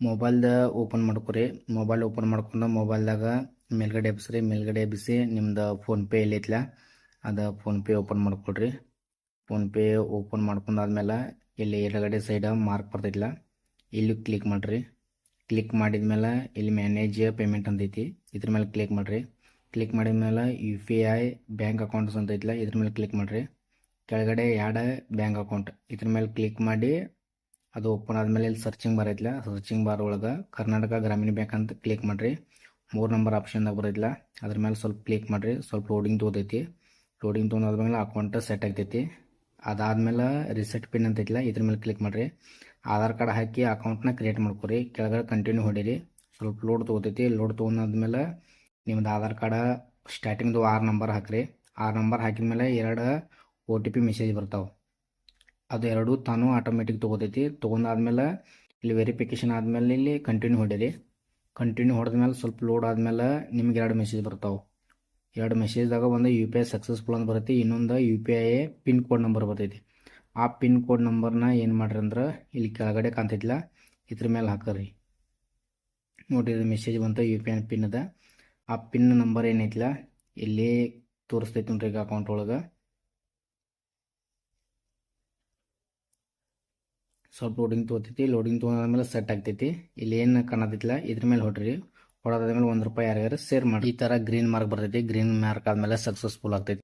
ಮೊಬೈಲ್ದ open ಮಾಡ್ಕೊರಿ. Mobile open ಮಾಡ್ಕೊಂಡು ಮೊಬೈಲ್ದಾಗ ಮೇಲ್ಗಡೆ ಎಬ್ಸ್ರಿ. ಮೇಲ್ಗಡೆ ಎಬ್ಬಿಸಿ ನಿಮ್ದು ಫೋನ್ಪೇ ಎಲ್ಲೈತ್ಲ ಅದು ಫೋನ್ಪೇ ಓಪನ್ ಮಾಡ್ಕೊಳ್ರಿ ಫೋನ್ಪೇ ಓಪನ್ ಮಾಡ್ಕೊಂಡಾದ್ಮೇಲೆ ಇಲ್ಲಿ ಎಡಗಡೆ ಸೈಡ ಮಾರ್ಕ್ ಬರ್ತೈತಿಲ್ಲ ಇಲ್ಲಿ ಕ್ಲಿಕ್ ಮಾಡಿರಿ. ಕ್ಲಿಕ್ ಮಾಡಿದ್ಮೇಲೆ ಇಲ್ಲಿ ಮ್ಯಾನೇಜ್ ಪೇಮೆಂಟ್ ಅಂತೈತಿ. ಇದ್ರ ಮೇಲೆ ಕ್ಲಿಕ್ ಮಾಡಿರಿ. ಕ್ಲಿಕ್ ಮಾಡಿದ್ಮೇಲೆ U P I bank accounts ಅಂತ ಐತಿಲ್ಲ ಇದ್ರ ಮೇಲೆ ಕ್ಲಿಕ್ ಮಾಡಿರಿ. ಕೆಳಗಡೆ ಎರಡು ಬ್ಯಾಂಕ್ ಅಕೌಂಟ್ ಇದ್ರ ಮೇಲೆ ಕ್ಲಿಕ್ ಮಾಡಿ ಅದು ಓಪನ್ ಆದಮೇಲೆ ಇಲ್ಲಿ ಸರ್ಚಿಂಗ್ ಬಾರ್ ಐತಿಲ್ಲ ಸರ್ಚಿಂಗ್ ಬಾರ್ ಒಳಗೆ ಕರ್ನಾಟಕ ಗ್ರಾಮೀಣ ಬ್ಯಾಂಕ್ ಅಂತ ಕ್ಲಿಕ್ ಮಾಡಿರಿ. ಮೂರು ನಂಬರ್ ಆಪ್ಷನ್ದಾಗ ಬರೈತಿಲ್ಲ ಅದ್ರ ಮೇಲೆ ಸ್ವಲ್ಪ ಕ್ಲಿಕ್ ಮಾಡಿರಿ. ಸ್ವಲ್ಪ ಲೋಡಿಂಗ್ ತೊಗೊತೈತಿ ಲೋಡಿಂಗ್ ತೊಗೊಂಡಾದ್ಮೇಲೆ ಅಕೌಂಟ್ ಸೆಟ್ ಆಗ್ತೈತಿ. ಅದಾದಮೇಲೆ ರಿಸೆಟ್ ಪಿನ್ ಅಂತ ಐತಿಲ್ಲ ಇದ್ರ ಮೇಲೆ ಕ್ಲಿಕ್ ಮಾಡಿರಿ. ಆಧಾರ್ ಕಾರ್ಡ್ ಹಾಕಿ ಅಕೌಂಟ್ನ ಕ್ರಿಯೇಟ್ ಮಾಡ್ಕೊರಿ. ಕೆಳಗಡೆ ಕಂಟಿನ್ಯೂ ಹೊಡೀರಿ. ಸ್ವಲ್ಪ ಲೋಡ್ ತೊಗೋತೈತಿ ಲೋಡ್ ತೊಗೊಂಡಾದ್ಮೇಲೆ ನಿಮ್ದು ಆಧಾರ್ ಕಾರ್ಡ ಸ್ಟಾರ್ಟಿಂಗ್ದು ಆರು ನಂಬರ್ ಹಾಕ್ರಿ. ಆರು ನಂಬರ್ ಹಾಕಿದ್ಮೇಲೆ ಎರಡು ಒ ಟಿ ಪಿ ಮೆಸೇಜ್ ಬರ್ತಾವೆ. ಅದು ಎರಡು ತಾನು ಆಟೋಮೆಟಿಕ್ ತೊಗೋತೈತಿ. ತೊಗೊಂಡಾದ್ಮೇಲೆ ಇಲ್ಲಿ ವೆರಿಫಿಕೇಷನ್ ಆದಮೇಲೆ ಇಲ್ಲಿ ಕಂಟಿನ್ಯೂ ಹೊಡೀರಿ. ಕಂಟಿನ್ಯೂ ಹೊಡೆದ್ಮೇಲೆ ಸ್ವಲ್ಪ ಲೋಡ್ ಆದಮೇಲೆ ನಿಮ್ಗೆ ಎರಡು ಮೆಸೇಜ್ ಬರ್ತಾವೆ. ಎರಡು ಮೆಸೇಜ್ದಾಗ ಒಂದು ಯು ಪಿ ಐ ಸಕ್ಸಸ್ಫುಲ್ ಅಂತ ಬರುತ್ತೆ. ಇನ್ನೊಂದು U P I pin code number ಬರ್ತೈತಿ. ಆ ಪಿನ್ ಕೋಡ್ ನಂಬರ್ನ ಏನು ಮಾಡ್ರಿ ಅಂದ್ರೆ ಇಲ್ಲಿ ಕೆಳಗಡೆ ಕಾಣ್ತೈತಿಲ್ಲ. ಇದ್ರ ಮೇಲೆ ಹಾಕರಿ. ನೋಡಿರಿ ಇದು ಮೆಸೇಜ್ ಬಂತು ಯು ಪಿ ಐ ಪಿನ್ ಅದ ಆ ಪಿನ್ ನಂಬರ್ ಏನೈತಿಲ್ಲ ಇಲ್ಲಿ ತೋರಿಸ್ತೈತಿ ನೋಡ್ರಿ ಈಗ ಅಕೌಂಟ್ ಒಳಗೆ. ಸ್ವಲ್ಪ ಲೋಡಿಂಗ್ ತೊಗೋತೈತಿ ಲೋಡಿಂಗ್ ತೊಗೊಂಡಾದ್ಮೇಲೆ ಸೆಟ್ ಆಗ್ತೈತಿ. ಇಲ್ಲಿ ಏನು ಕಾಣತೈತಿಲ್ಲ ಇದ್ರ ಮೇಲೆ ಹೊಡ್ರಿ. ಹೊಡೋದಾದ್ಮೇಲೆ ಒಂದು ರೂಪಾಯಿ ಯಾರ್ಯಾರು ಸೇರ್ ಮಾಡಿ ಈ ಥರ ಗ್ರೀನ್ ಮಾರ್ಕ್ ಬರ್ತೈತಿ. ಗ್ರೀನ್ ಮಾರ್ಕ್ ಆದಮೇಲೆ ಸಕ್ಸಸ್ಫುಲ್ ಆಗ್ತೈತಿ.